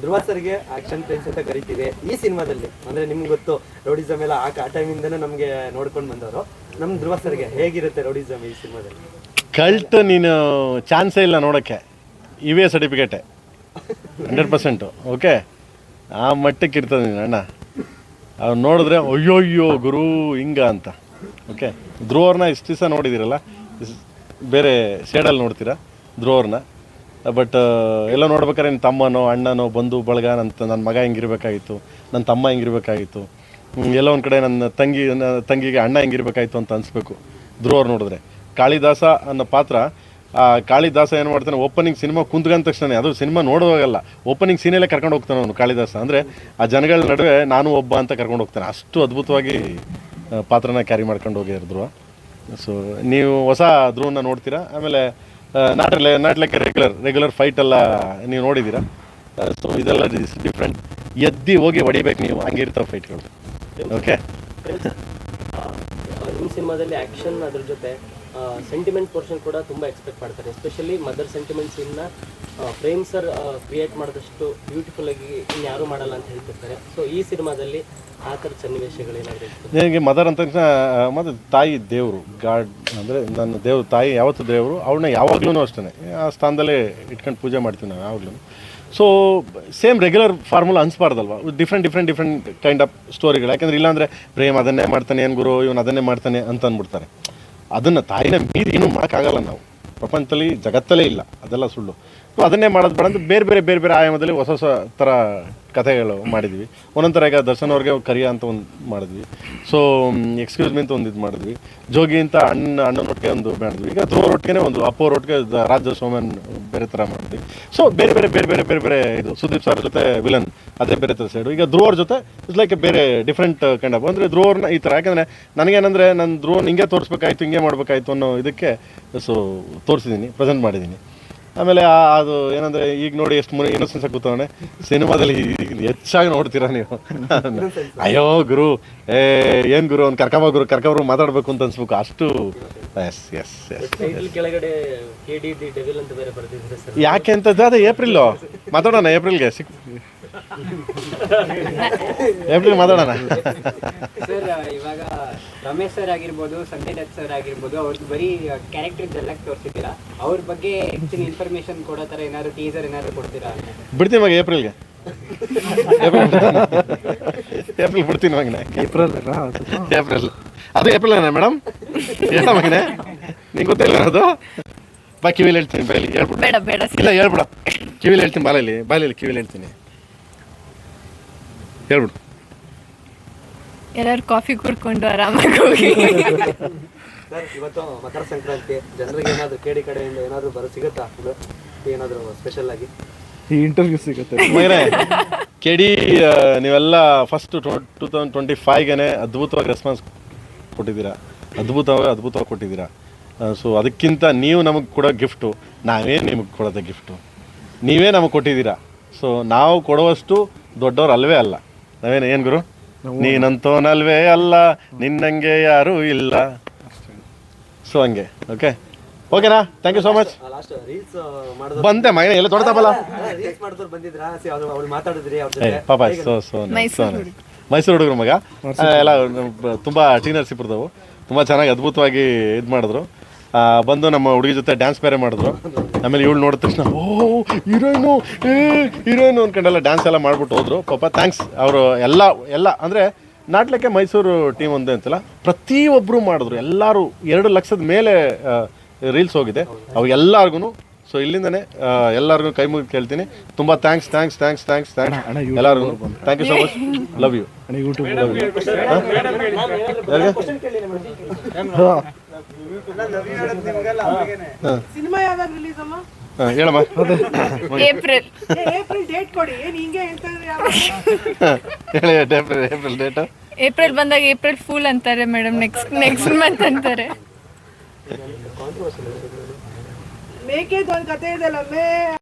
ಧ್ರುವ ಸರ್ಗೆ ಆಕ್ಷನ್ ಪ್ಲೇನ್ಸ್ ಅಂತ ಕರಿತೀವಿ ಈ ಸಿನಿಮಾದಲ್ಲಿ ಅಂದ್ರೆ ನಿಮ್ಗೆ ಗೊತ್ತು ರೌಡಿಸಮ್ ಎಲ್ಲ ಆ ಆ ಟೈಮಿಂದನೇ ನಮಗೆ ನೋಡ್ಕೊಂಡು ಬಂದವರು. ನಮ್ಮ ಧ್ರುವ ಸರ್ಗೆ ಹೇಗಿರುತ್ತೆ ರೌಡಿಸಮ್ ಈ ಸಿನಿಮಾದಲ್ಲಿ? ಕಲ್ಟ್ ನೀನು ಚಾನ್ಸೇ ಇಲ್ಲ ನೋಡೋಕ್ಕೆ. ಇವೇ ಸರ್ಟಿಫಿಕೇಟೆ ಹಂಡ್ರೆಡ್ ಪರ್ಸೆಂಟು ಓಕೆ ಆ ಮಟ್ಟಕ್ಕೆ ಇರ್ತದೆ ನೀನು, ಅಣ್ಣ. ಅವ್ನು ನೋಡಿದ್ರೆ ಅಯ್ಯೋ ಅಯ್ಯೋ ಗುರು, ಹಿಂಗ ಅಂತ. ಓಕೆ ಧ್ರುವರ್ನ ಇಷ್ಟು ದಿವಸ ನೋಡಿದ್ದೀರಲ್ಲ ಬೇರೆ ಶೇಡಲ್ಲಿ ನೋಡ್ತೀರಾ? ಧ್ರುವರ್ನ. ಬಟ್ ಎಲ್ಲ ನೋಡ್ಬೇಕಾದ್ರೆ ನಿನ್ನ ತಮ್ಮನೋ, ಅಣ್ಣನೋ ಬಂಧು ಬಳಗ ನಂತ ನನ್ನ ಮಗ ಹಿಂಗಿರ್ಬೇಕಾಗಿತ್ತು. ನನ್ನ ತಮ್ಮ ಹಿಂಗಿರ್ಬೇಕಾಗಿತ್ತು. ಎಲ್ಲ ಒಂದು ಕಡೆ ನನ್ನ ತಂಗಿ, ನನ್ನ ತಂಗಿಗೆ ಅಣ್ಣ ಹೆಂಗಿರ್ಬೇಕಾಯ್ತು ಅಂತ ಅನಿಸ್ಬೇಕು. ಧ್ರುವರ್ ನೋಡಿದ್ರೆ. ಕಾಳಿದಾಸ ಅನ್ನೋ ಪಾತ್ರ ಕಾಳಿದಾಸ ಏನು ಮಾಡ್ತಾನೆ ಓಪನಿಂಗ್ ಸಿನಿಮಾ ಕುಂತ್ಕೊಂಡ ತಕ್ಷಣ ಅದು ಸಿನಿಮಾ ನೋಡುವಾಗಲ್ಲ ಓಪನಿಂಗ್ ಸೀನಲ್ಲೇ ಕರ್ಕೊಂಡು ಹೋಗ್ತಾನೆ ಅವನು ಕಾಳಿದಾಸ ಅಂದರೆ ಆ ಜನಗಳ ನಡುವೆ ನಾನು ಒಬ್ಬ ಅಂತ ಕರ್ಕೊಂಡು ಹೋಗ್ತಾನೆ ಅಷ್ಟು ಅದ್ಭುತವಾಗಿ ಪಾತ್ರನ ಕ್ಯಾರಿ ಮಾಡ್ಕೊಂಡು ಹೋಗಿದ್ರು ಸೊ ನೀವು ಹೊಸ ಧ್ರುವನ್ನ ನೋಡ್ತೀರಾ ಆಮೇಲೆ ನಾಟಲೆ ನಾಟ್ಲಕ್ಕೆ ರೆಗ್ಯುಲರ್ ರೆಗ್ಯುಲರ್ ಫೈಟ್ ಎಲ್ಲ ನೀವು ನೋಡಿದ್ದೀರಾ ಸೊ ಇದೆಲ್ಲ ಡಿಫ್ರೆಂಟ್ ಎದ್ದಿ ಹೋಗಿ ಹೊಡಿಬೇಕು ನೀವು ಹಂಗಿರ್ತಾವೆ ಫೈಟ್ಗಳು ಓಕೆ ಸಿನಿಮಾದಲ್ಲಿ ಆ್ಯಕ್ಷನ್ ಅದ್ರ ಜೊತೆ ಸೆಂಟಿಮೆಂಟ್ ಪೋರ್ಷನ್ ಕೂಡ ತುಂಬ ಎಕ್ಸ್ಪೆಕ್ಟ್ ಮಾಡ್ತಾರೆ. ಎಸ್ಪೆಷಲಿ ಮದರ್ ಸೆಂಟಿಮೆಂಟ್ ಸೀನ್ನ ಫ್ರೇಮ್ ಸರ್ ಕ್ರಿಯೇಟ್ ಮಾಡಿದಷ್ಟು ಬ್ಯೂಟಿಫುಲ್ ಆಗಿ ಇನ್ಯಾರೂ ಮಾಡಲ್ಲ ಅಂತ ಹೇಳ್ತಿರ್ತಾರೆ. ಸೊ ಈ ಸಿನಿಮಾದಲ್ಲಿ ಆ ಥರದ ಸನ್ನಿವೇಶಗಳೇನಾದರೂ ಮದರ್ ಅಂತ ಮತ್ತು ತಾಯಿ ದೇವರು, ಗಾಡ್, ಅಂದರೆ ನನ್ನ ದೇವ್ರ ತಾಯಿ, ಯಾವತ್ತು ದೇವರು, ಅವಳನ್ನ ಯಾವಾಗ್ಲೂ ಅಷ್ಟೇ ಆ ಸ್ಥಾನದಲ್ಲೇ ಇಟ್ಕೊಂಡು ಪೂಜೆ ಮಾಡ್ತೀವಿ ನಾವು ಯಾವಾಗಲೂ so same regular formula ಅನ್ಸ್ಬಾರ್ದಲ್ವಾ? Different different different kind of ಸ್ಟೋರಿಗಳು ಯಾಕಂದ್ರೆ ಇಲ್ಲಾಂದರೆ, ಪ್ರೇಮ್ ಅದನ್ನೇ ಮಾಡ್ತಾನೆ ಏನು ಗುರು? ಇವನು ಅದನ್ನೇ ಮಾಡ್ತಾನೆ ಅಂತ ಅಂದ್ಬಿಡ್ತಾರೆ ಅದನ್ನು ತಾಯಿನ ಮೀರಿ ಏನೂ ಮಾಡೋಕ್ಕಾಗಲ್ಲ ನಾವು. ಪ್ರಪಂಚದಲ್ಲಿ ಜಗತ್ತಲ್ಲೇ ಇಲ್ಲ. ಅದೆಲ್ಲ ಸುಳ್ಳು. ಸೊ ಅದನ್ನೇ ಮಾಡೋದು ಬೇಡ ಅಂತ ಬೇರೆ ಬೇರೆ ಬೇರೆ ಬೇರೆ ಆಯಾಮದಲ್ಲಿ ಹೊಸ ಹೊಸ ಥರ ಕಥೆಗಳು ಮಾಡಿದ್ವಿ. ಒಂದೊಂದು ಥರ ಈಗ ದರ್ಶನ್ ಅವ್ರಿಗೆ ಕರಿಯ ಅಂತ ಒಂದು ಮಾಡಿದ್ವಿ. ಸೊ ಎಕ್ಸ್ಕ್ಯೂಸ್ ಮೀ ಅಂತ ಒಂದು ಇದು ಮಾಡಿದ್ವಿ. ಜೋಗಿ ಅಂತ ಅಣ್ಣ ಅಣ್ಣನೊಟ್ಟಿಗೆ ಒಂದು ಮಾಡಿದ್ವಿ. ಈಗ ಧ್ರುವರೊಟ್ಟಿಗೆ ಒಂದು ಅಪ್ಪೋರೊಟ್ಟಿಗೆ ರಾಜ ಸೋಮನ್ ಬೇರೆ ಥರ ಮಾಡಿದ್ವಿ. ಸೊ ಬೇರೆ ಬೇರೆ ಬೇರೆ ಬೇರೆ ಬೇರೆ ಬೇರೆ ಇದು ಸುದೀಪ್ ಸರ್ ಜೊತೆ ವಿಲನ್ ಅದೇ ಬೇರೆ ಥರ ಸೈಡು ಈಗ ಧ್ರುವರ ಜೊತೆ ಇಟ್ಸ್ ಲೈಕ್ ಬೇರೆ ಡಿಫ್ರೆಂಟ್ ಕೈಂಡ್ ಆಫ್ ಅಂದರೆ ಧ್ರುವರ್ನ ಈ ಥರ ಯಾಕಂದರೆ ನನಗೇನಂದರೆ ನನ್ನ ಧ್ರುವನ್ ಹಿಂಗೆ ತೋರಿಸ್ಬೇಕಾಯ್ತು, ಹಿಂಗೆ ಮಾಡಬೇಕಾಯ್ತು ಅನ್ನೋ ಇದಕ್ಕೆ ಸೊ ತೋರಿಸಿದ್ದೀನಿ ಪ್ರೆಸೆಂಟ್ ಮಾಡಿದ್ದೀನಿ ಆಮೇಲೆ ಆ- ಅದು ಏನಂದ್ರೆ ಈಗ ನೋಡಿ ಎಷ್ಟು ಮುನಿ ಇನ್ನೊಸೆನ್ಸ್ ಕೂತವನೆ ಸಿನಿಮಾದಲ್ಲಿ ಹೆಚ್ಚಾಗಿ ನೋಡ್ತೀರಾ ನೀವು? ಅಯ್ಯೋ ಗುರು ಏ ಏನ್ ಗುರು ಅವ್ನು ಕರ್ಕಬ ಗುರು ಕರ್ಕಬರು ಮಾತಾಡ್ಬೇಕು ಅಂತ ಅನ್ಸ್ಬೇಕು. ಅಷ್ಟು ಎಸ್ ಎಸ್ ಎಸ್ ಟೈಟಲ್ ಕೆಳಗಡೆ ಕೆ ಡಿ ದಿ ಡೆವಿಲ್ ಅಂತ ಬೇರೆ ಬರ್ತಿದ್ರೆ ಸರ್. ಯಾಕೆ ಅಂತದ್ದು ಅದೇ ಏಪ್ರಿಲ್ ಮಾತಾಡೋಣ ಏಪ್ರಿಲ್ಗೆ ಸಿಕ್ ಏಪ್ರಿಲ್ ಮಾತಾಡೋಣ. ಸರ್ ಇವಾಗ ರಮೇಶ್ ಸರ್ ಆಗಿರ್ಬೋದು ಸಂಜಯ್ ದತ್ ಸರ್ ಆಗಿರ್ಬೋದು ಅವ್ರದ್ದು ಬರೀ ಕ್ಯಾರೆಕ್ಟರ್ ಎಲ್ಲ ತೋರಿಸಿದ್ದೀರಾ? ಅವ್ರ ಬಗ್ಗೆ ಹೆಚ್ಚಿನ ಇನ್ಫಾರ್ಮೇಶನ್ ಕೊಡೋ ಥರ ಏನಾದ್ರು ಟೀಸರ್ ಏನಾದ್ರು ಕೊಡ್ತೀರಾ? ಬಿಡ್ತೀನಿ ಮಗ ಏಪ್ರಿಲ್ಗೆ ಏಪ್ರಿಲ್ ಬಿಡ್ತೀನಿ ಮಗನೆ ಏಪ್ರಿಲ್ ಏಪ್ರಿಲ್ ಅದು ಏಪ್ರಿಲ್ ಮೇಡಮ್ ಏನ ಮಗನೆ? ನಿಂಗೆ ಗೊತ್ತಿಲ್ಲ ಅದು? ಬಾ ಕಿವಿಲಿ ಹೇಳ್ತೀನಿ ಬಾಯಲ್ಲಿ. ಹೇಳ್ಬಿಡು. ಬೇಡ ಬೇಡ ಇಲ್ಲ ಹೇಳ್ಬಿಡ. ಕಿವಿಲಿ ಹೇಳ್ತೀನಿ ಬಾಲಲ್ಲಿ. ಬಾಲಲ್ಲಿ ಕಿವಿಲಿ ಹೇಳ್ತೀನಿ. ಹೇಳ್ಬಿಡು. ಎಲ್ಲರೂ ಕಾಫಿ ಕುಡ್ಕೊಂಡು ಆರಾಮಾಗಿ ಹೋಗಿ. ಸರ್ ಇವತ್ತು ಮಕರ ಸಂಕ್ರಾಂತಿ ಜನರಿಗೆ ಏನಾದರೂ ಕೇಳಿ ಕಡೆಯಿಂದ ಏನಾದರೂ ಬರೋ ಸಿಗುತ್ತಾ? ಏನಾದರೂ ಏನಾದ್ರು ಸ್ಪೆಷಲ್ ಆಗಿ? ಈ ಇಂಟರ್ವ್ಯೂ ಸಿಗುತ್ತೆ. ಕೆಡಿ ನೀವೆಲ್ಲ ಫಸ್ಟ್ ಟೂ ತೌಸಂಡ್ ಟ್ವೆಂಟಿ ಫೈವ್ಗೆ ಅದ್ಭುತವಾಗಿ ರೆಸ್ಪಾನ್ಸ್ ಕೊಟ್ಟಿದ್ದೀರಾ? ಅದ್ಭುತವಾಗಿ ಅದ್ಭುತವಾಗಿ ಕೊಟ್ಟಿದ್ದೀರಾ? ಸೊ ಅದಕ್ಕಿಂತ ನೀವು ನಮಗೆ ಕೊಡೋ ಗಿಫ್ಟು ನಾವೇ ನಿಮಗೆ ಕೊಡೋದೇ ಗಿಫ್ಟು ನೀವೇ ನಮಗೆ ಕೊಟ್ಟಿದ್ದೀರಾ? ಸೊ ನಾವು ಕೊಡುವಷ್ಟು ದೊಡ್ಡವ್ರು ಅಲ್ಲವೇ ಅಲ್ಲ. ನಾವೇನು ಏನು ಗುರು? ನೀನಂತೋನಲ್ವೇ ಅಲ್ಲ ನಿನ್ನಂಗೆ ಯಾರು ಇಲ್ಲ. ಸೊ ಹಂಗೆ ಓಕೆ ಓಕೆನಾ ಥ್ಯಾಂಕ್ ಯು ಸೋ ಮಚ್ ಬಂದೆ ಮೈ ಎಲ್ಲ ತೊಡ್ತಾಪಲ್ಲ ಬಂದಿದ್ರಾ ಸಿ ಪಾಪ ಸೊ ಸೊ ಮೈಸೂರು ಮೈಸೂರು ಹುಡುಗರು ಮಗ. ಎಲ್ಲ ತುಂಬಾ ಟೀನರ್ಸ್ ನರಸೀಪುರದವು ತುಂಬಾ ಚೆನ್ನಾಗಿ ಅದ್ಭುತವಾಗಿ ಇದು ಮಾಡಿದ್ರು. ಬಂದು ನಮ್ಮ ಹುಡುಗಿ ಜೊತೆ ಡ್ಯಾನ್ಸ್ ಬೇರೆ ಮಾಡಿದ್ರು ಆಮೇಲೆ ಇವಳು ನೋಡಿದ ತಕ್ಷಣ ಓ ಹೀರೋಯಿನು ಏ ಹೀರೋಯಿನು ಅನ್ಕೊಂಡೆಲ್ಲ ಡ್ಯಾನ್ಸ್ ಎಲ್ಲ ಮಾಡಿಬಿಟ್ಟು ಹೋದ್ರು ಪಾಪ ಥ್ಯಾಂಕ್ಸ್ ಅವರು ಎಲ್ಲ ಎಲ್ಲ ಅಂದರೆ ನಾಟ್ಲಕ್ಕೆ ಮೈಸೂರು ಟೀಮ್ ಒಂದೇ ಅಂತಲ್ಲ ಪ್ರತಿಯೊಬ್ಬರು ಮಾಡಿದ್ರು ಎಲ್ಲರೂ ಎರಡು ಲಕ್ಷದ ಮೇಲೆ ರೀಲ್ಸ್ ಹೋಗಿದೆ ಅವು ಎಲ್ಲರಿಗೂ ಸೊ ಇಲ್ಲಿಂದನೇ ಎಲ್ಲರಿಗೂ ಕೈ ಮುಗಿದು ಕೇಳ್ತೀನಿ ತುಂಬ thanks thanks thanks thanks thanks ಎಲ್ಲರಿಗೂ thank you so much love you love YouTube cinema ಯಾವಾಗ ರಿಲೀಸ್ ಅಮ್ಮ? ಹೇಳಮ್ಮ. ಏಪ್ರಿಲ್ ಏ, ಏಪ್ರಿಲ್ ಡೇಟ್ ಕೊಡಿ. ಏನ್ ಹಿಂಗೆ ಯಾವಾಗ? ಹೇಳಿ ಏಪ್ರಿಲ್ ಏಪ್ರಿಲ್ ಡೇಟು ಏಪ್ರಿಲ್ ಬಂದಾಗ ಏಪ್ರಿಲ್ ಫೂಲ್ ಅಂತಾರೆ ಮೇಡಮ್ ನೆಕ್ಸ್ಟ್ ನೆಕ್ಸ್ಟ್ ಮಂತ್ ಅಂತಾರೆ. ಮೇಕೆದು ಕಥೆ ಕತೆ ಇದೆಲ್ಲ ಮೇ